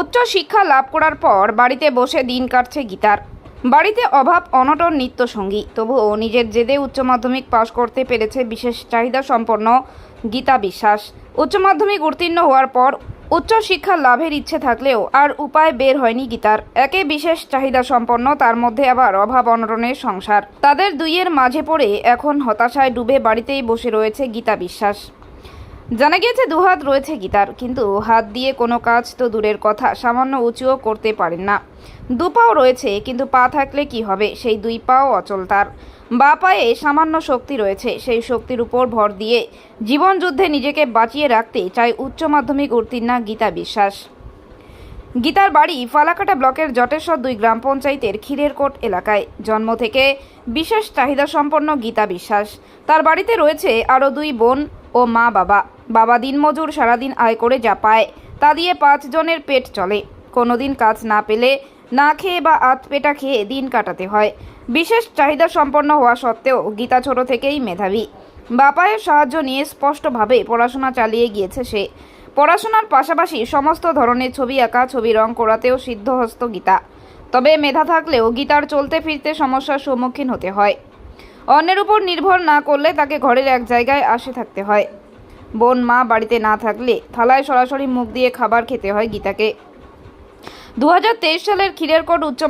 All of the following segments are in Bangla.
উচ্চ শিক্ষা লাভ করার পর বাড়িতে বসে দিন কাটছে গীতার। বাড়িতে অভাব, অনটন নিত্য সঙ্গী তবুও নিজের জেদে উচ্চ মাধ্যমিক পাশ করতে পেরেছে বিশেষ চাহিদা সম্পন্ন গীতা বিশ্বাস। উচ্চ মাধ্যমিক উত্তীর্ণ হওয়ার পর উচ্চ শিক্ষা লাভের ইচ্ছে থাকলেও আর উপায় বের হয়নি গীতার। একে বিশেষ চাহিদা সম্পন্ন, তার মধ্যে আবার অভাব, অনটনের সংসার। তাদের দুইয়ের মাঝে পড়ে এখন হতাশায় ডুবে বাড়িতেই বসে রয়েছে গীতা বিশ্বাস। জানা গিয়েছে দুহাত রয়েছে গীতার কিন্তু হাত দিয়ে কোনো কাজ তো দূরের কথা, সামান্য উঁচুও করতে পারেন না। দু পাও রয়েছে, কিন্তু পা থাকলে কি হবে? সেই দুই পাও অচল তার। বা পায়ে সামান্য শক্তি রয়েছে, সেই শক্তির উপর ভর দিয়ে জীবন যুদ্ধে নিজেকে বাঁচিয়ে রাখতে চায় উচ্চ মাধ্যমিক উত্তীর্ণা গীতা বিশ্বাস। গীতার বাড়ি ফালাকাটা ব্লকের জটেশ্বর দুই গ্রাম পঞ্চায়েতের ক্ষীরেরকোট এলাকায়। জন্ম থেকে বিশেষ চাহিদা সম্পন্ন গীতা বিশ্বাস। তার বাড়িতে রয়েছে আরও দুই বোন ও মা বাবা বাবা দিনমজুর সারাদিন আয় করে যা পায়, তা দিয়ে পাঁচজনের পেট চলে। কোনোদিন কাজ না পেলে না খেয়ে বা আত পেটা খেয়ে দিন কাটাতে হয়। বিশেষ চাহিদা সম্পন্ন হওয়া সত্ত্বেও গীতা ছোট থেকেই মেধাবী। বাপায়ের সাহায্য নিয়ে স্পষ্টভাবে পড়াশোনা চালিয়ে গিয়েছে সে। পড়াশোনার পাশাপাশি সমস্ত ধরনের ছবি আঁকা, ছবি রং করাতেও সিদ্ধহস্ত গীতা। তবে মেধা থাকলেও গীতার চলতে ফিরতে সমস্যার সম্মুখীন হতে হয়। অন্যের উপর নির্ভর না করলে তাকে ঘরের এক জায়গায় আসে থাকতে হয়। বোন মা বাড়িতে না থাকলে থালায় সরাসরি মুখ দিয়ে খাবার খেতে হয় গীতাকে। দু হাজার তেইশ সালের ক্ষীরেরকোট উচ্চ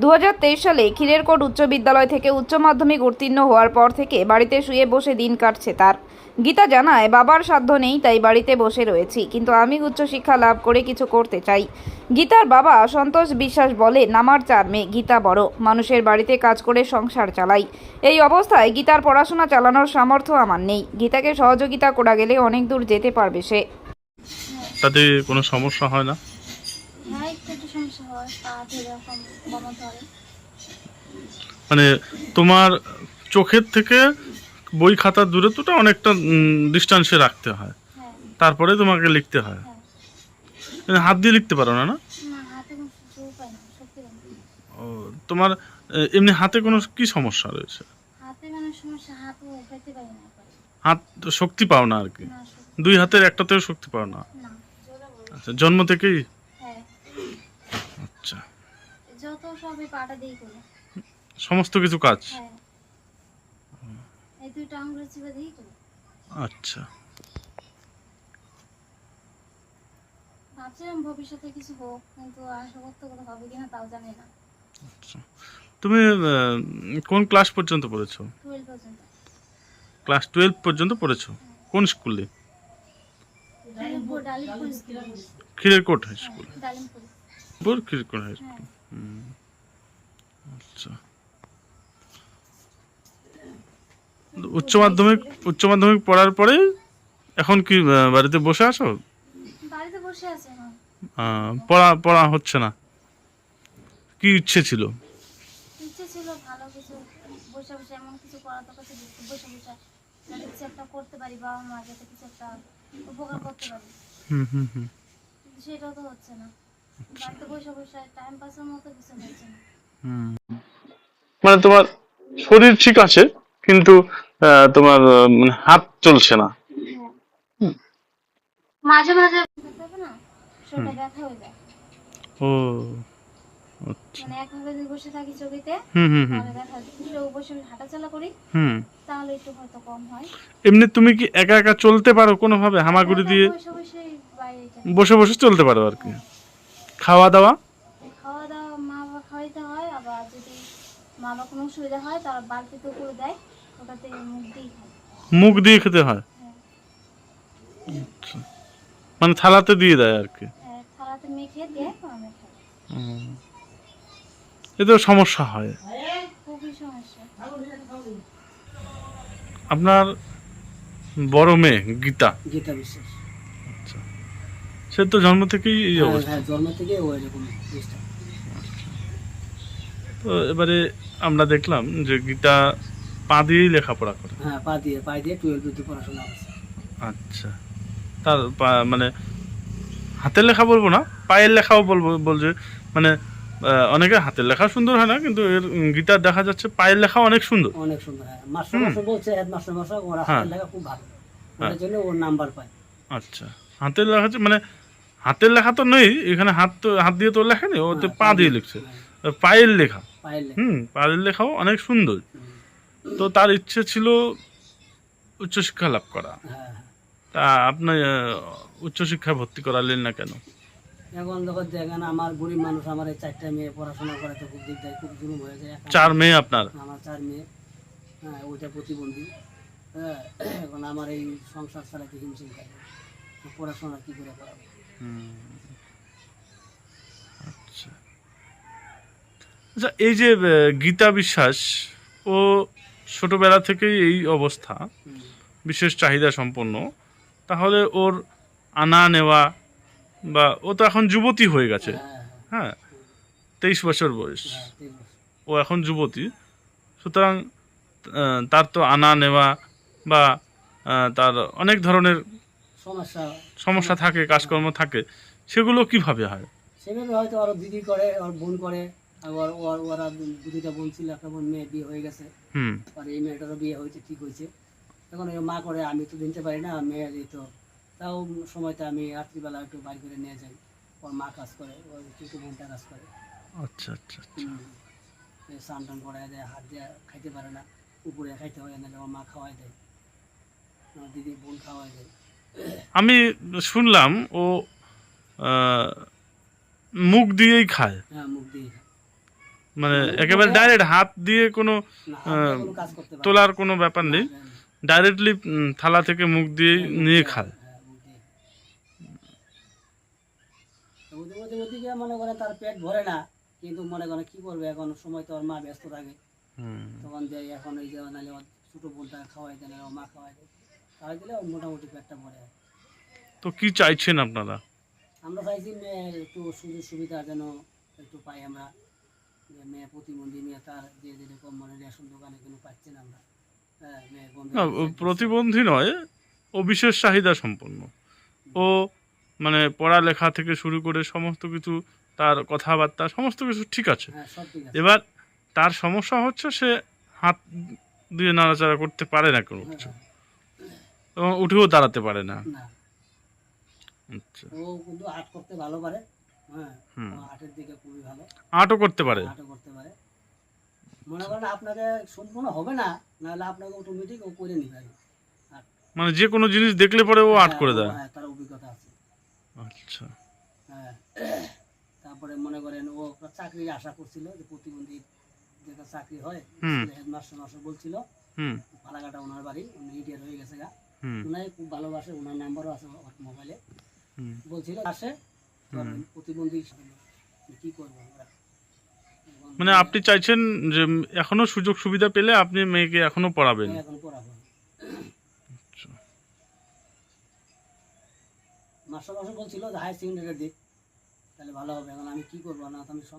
দুহাজার তেইশ সালে ক্ষীরেরকোট উচ্চ বিদ্যালয় থেকে উচ্চ মাধ্যমিক উত্তীর্ণ হওয়ার পর থেকে বাড়িতে শুয়ে বসে দিন কাটছে তার। গীতা জানায়, বাবার সাধ্য নেই, তাই বাড়িতে বসে রয়েছি, কিন্তু আমি উচ্চশিক্ষা লাভ করে কিছু করতে চাই। গীতার বাবা সন্তোষ বিশ্বাস বলে, নামার চার মেয়ে, গীতা বড়, মানুষের বাড়িতে কাজ করে সংসার চালাই। এই অবস্থায় গীতার পড়াশোনা চালানোর সামর্থ্য আমার নেই। গীতাকে সহযোগিতা করা গেলে অনেক দূর যেতে পারবে সে। তাতে কোনো সমস্যা হয় না। এরকম ধরে মানে তোমার চোখের থেকে বই খাতার দূরত্বটা অনেকটা ডিস্টান্সে রাখতে হয়। তারপরে তোমাকে লিখতে হয়। মানে হাত দিয়ে লিখতে পারো না না? ও, তোমার এমনি হাতে কোনো কি সমস্যা রয়েছে? হাতে শক্তি পাও না আর কি। দুই হাতের একটাতেও শক্তি পাও না? না। আচ্ছা জন্ম থেকেই হ্যাঁ আচ্ছা যত সবই পাটা দিয়ে করি। সমস্ত কিছু কাজ? হ্যাঁ। এই দুইটা আঙুলের চিপে দিয়েই করি। আচ্ছা। ভাবছিলাম ভবিষ্যতে কিছু হোক কিন্তু আশা করতে করে হবে কিনা তাও জানি না। আচ্ছা। তুমি কোন ক্লাস পর্যন্ত পড়েছো? ক্লাস টুয়েলভ পর্যন্ত পড়েছো? কোন স্কুলে Khirerkot high school Khirerkot high school হ্যাঁ। আচ্ছা। উচ্চ মাধ্যমিক উচ্চ মাধ্যমিক পড়ার পরে এখন কি বাড়িতে বসে আছো? বাড়িতে বসে আছে পড়া পড়া হচ্ছে না। কি ইচ্ছে ছিল? ইচ্ছে ছিল ভালো কিছু বসে বসে এমন কিছু করার তো কাছে বসে বসে যাতে কিছু একটা করতে পারি বাবা মা যাতে কিছু একটা উপকার করতে পারি। হুম হুম হুম। সেটাও তো হচ্ছে না। বাড়িতে বসে বসে টাইম পাসের মতো কিছু হচ্ছে না। মানে তোমার শরীর ঠিক আছে কিন্তু তোমার মানে হাত চলছে না। মাঝে মাঝে হয়ে যায়। ও আচ্ছা। মানে একভাবে যদি বসে থাকি চোখেতে হুম হুম হুম। হয়। বসে হাঁটাচলা করি হুম। তাহলে একটু হয়তো কম হয়। এমনি তুমি কি একা একা চলতে পারো কোনোভাবে? হামাগুড়ি দিয়ে। বসে বসে চলতে পারো আর কি। খাওয়া দাওয়া খাওয়া দাওয়া মা বাবা খাওয়াইতে হয় আবার যদি মা বাবা কোনো অসুবিধা হয় তারা বালতিতে করে দেয় ওটাতে মুখ দিই খাই মুখ দিয়ে খেতে হয়? হ্যাঁ। আচ্ছা। মানে থালাতে দিয়ে দেয় আর কি? হ্যাঁ, থালাতে মেখে দিয়ে আমি খাই হুম। এতেও সমস্যা হয়। খুবই সমস্যা। আপনার বড় মেয়ে গীতা? গীতা বিশ্বাস। সে তো জন্ম থেকেই এই হ্যাঁ, অবস্থা। হ্যাঁ, জন্ম থেকে ও এরকম চেষ্টা তো এবারে আমরা দেখলাম যে গীতা পা দিয়েই লেখাপড়া করে। হ্যাঁ পা দিয়ে পা দিয়ে টুয়েলভ অব্দি পড়াশোনা করছে। আচ্ছা। তার মানে হাতের লেখা বলব না পায়ের লেখাও বলব বলছে মানে অনেকে হাতের লেখা সুন্দর হয় না কিন্তু এর গীতার দেখা যাচ্ছে পায়ের লেখা অনেক সুন্দর। অনেক সুন্দর হ্যাঁ। মাস্টার মাস্টার বলছে হেড মাস্টার ওর হ্যাঁ। হাতের লেখা খুব ভালো। হ্যাঁ। ওটার জন্য ওর নাম্বার পায়। আচ্ছা। হাতের লেখা মানে হাতের লেখা তো নেই এখানে হাত তো হাত দিয়ে তো লেখা নেই ওতে হ্যাঁ, পা দিয়ে, লিখছে। পায়ের লেখা। হুম পায়ের লেখাও অনেক সুন্দর। তো তার ইচ্ছে ছিল উচ্চশিক্ষা লাভ করা। হ্যাঁ হ্যাঁ। তা আপনি আহ, উচ্চশিক্ষায় ভর্তি করালেন না কেন? এখন যখন দেখেন আমার গরিব মানুষ আমার এই চারটা মেয়ে পড়াশোনা করে তো খুব দিকদার খুব জুলুম হয়ে যায়। চার মেয়ে আপনার? আমার চার মেয়ে। হ্যাঁ ওইটা প্রতিবন্ধী। হ্যাঁ এখন আমার এই সংসার চালাতে হিমশিম খাবে? পড়াশোনা কি করে করাবো? আচ্ছা। আচ্ছা এই যে গীতা বিশ্বাস ও ছোটবেলা থেকেই এই অবস্থা বিশেষ চাহিদা সম্পন্ন। তাহলে ওর আনা নেওয়া বা ও তো এখন যুবতী হয়ে গেছে। হ্যাঁ তেইশ বছর বয়স। ও এখন যুবতী। সুতরাং তার তো আনা নেওয়া বা তার অনেক ধরনের সমস্যা। সমস্যা থাকে কাজকর্ম থাকে। সেগুলো কীভাবে হয়? সেভাবে হয়তো আরও দিদি করে ওর বোন করে। আবার ওর ওরা দু- বোন ছিল একটা বোন মেয়ে বিয়ে হয়ে গেছে। আর এই মেয়েটারও বিয়ে হয়েছে ঠিক হয়েছে। এখন ওই মা করে আমি তো দিতে পারি না মেয়ে তাও আমি রাত্রিবেলা একটু করে নিয়ে যাই। ওর মা কাজ করে ওর ছোটো বোনটা কাজ করে। আচ্ছা আচ্ছা স্নান টান করায় দেয় হাত দিয়ে খাইতে পারে না উপরে খাইতে হয় না ওর মা খাওয়াই দেয়। আমার দিদি বোন খাওয়াই দেয়। আমি শুনলাম ও মুখ দিয়েই খায়। হ্যাঁ মুখ দিয়ে খায়। মানে একেবারে ডাইরেক্ট হাত দিয়ে কোনো। তোলার কোনো ব্যাপার নেই। হ্যাঁ, ডাইরেক্টলি থালা থেকে মুখ দিয়ে নিয়ে খায়। হ্যাঁ, মুখ দিয়ে। তো ওদের মধ্যে মধ্যে গিয়ে মনে করে তার পেট ভরে না কিন্তু মনে করে কি করবে এখন সময় তো ওর মা ব্যস্ত থাকে। তখন দেয় এখন এই যে নাহলে বোনটা খাওয়াই দেয় মা খাওয়াই দেয়। খাওয়াই দিলে ওর মোটামুটি পেটটা ভরে যায়। তো কি চাইছেন আপনারা? আমরা চাইছি একটু সুযোগ সুবিধা যেন একটু পাই আমরা। মেয়ে প্রতিবন্ধী মেয়ে তার যে যেরকম মানে রেশন দোকানে কোনো পাচ্ছে না আমরা। হ্যাঁ না প্রতিবন্ধী নয় ও বিশেষ চাহিদা সম্পন্ন। ও মানে পড়ালেখা থেকে শুরু করে সমস্ত কিছু তার কথাবার্তা সমস্ত কিছু ঠিক আছে। হ্যাঁ ঠিক আছে। এবার তার সমস্যা হচ্ছে সে হাত দিয়ে নাড়াচাড়া করতে পারে না কোনো কিছু। এবং উঠেও দাঁড়াতে পারে না। না। আচ্ছা। ও কিন্তু আর্ট করতে ভালো পারে। হ্যাঁ হুম। ও আর্টের দিকে খুবই ভালো আর্টও করতে পারে। আর্টও করতে পারে। মনে করেন আপনাকে সম্পূর্ণ হবে না নাহলে আপনাকে অটোমেটিক ও করে নিবে। আর কি। art। মানে যে কোনো জিনিস দেখলে পরে ও আর্ট হ্যাঁ, করে দেয়। হ্যাঁ তার অভিজ্ঞতা আছে। আচ্ছা। হ্যাঁ তারপরে মনে করেন ও চাকরির আশা করছিল যে প্রতিবন্ধী যেটা চাকরি হয়। হেডমাস্টার মাস্টার বলছিল। হুম। ফালাকাটা ওনার বাড়ি উনি রিটায়ার হয়ে গেছে গা। হুম। ওনাই খুব ভালোবাসে ওনার নাম্বারও আছে মোবাইলে হুম। বলছিল আসে। প্রতিবন্ধী কি করব আমরা? মানে আপনি চাইছেন যে এখনও সুযোগ সুবিধা পেলে আপনি মেয়েকে এখনও পড়াবেন। এখন পড়াবো। আচ্ছা। বলছিল যে হায়ার সেকেন্ডারি দিক তাহলে ভালো হবে। এখন আমি কি করব? না আমি সব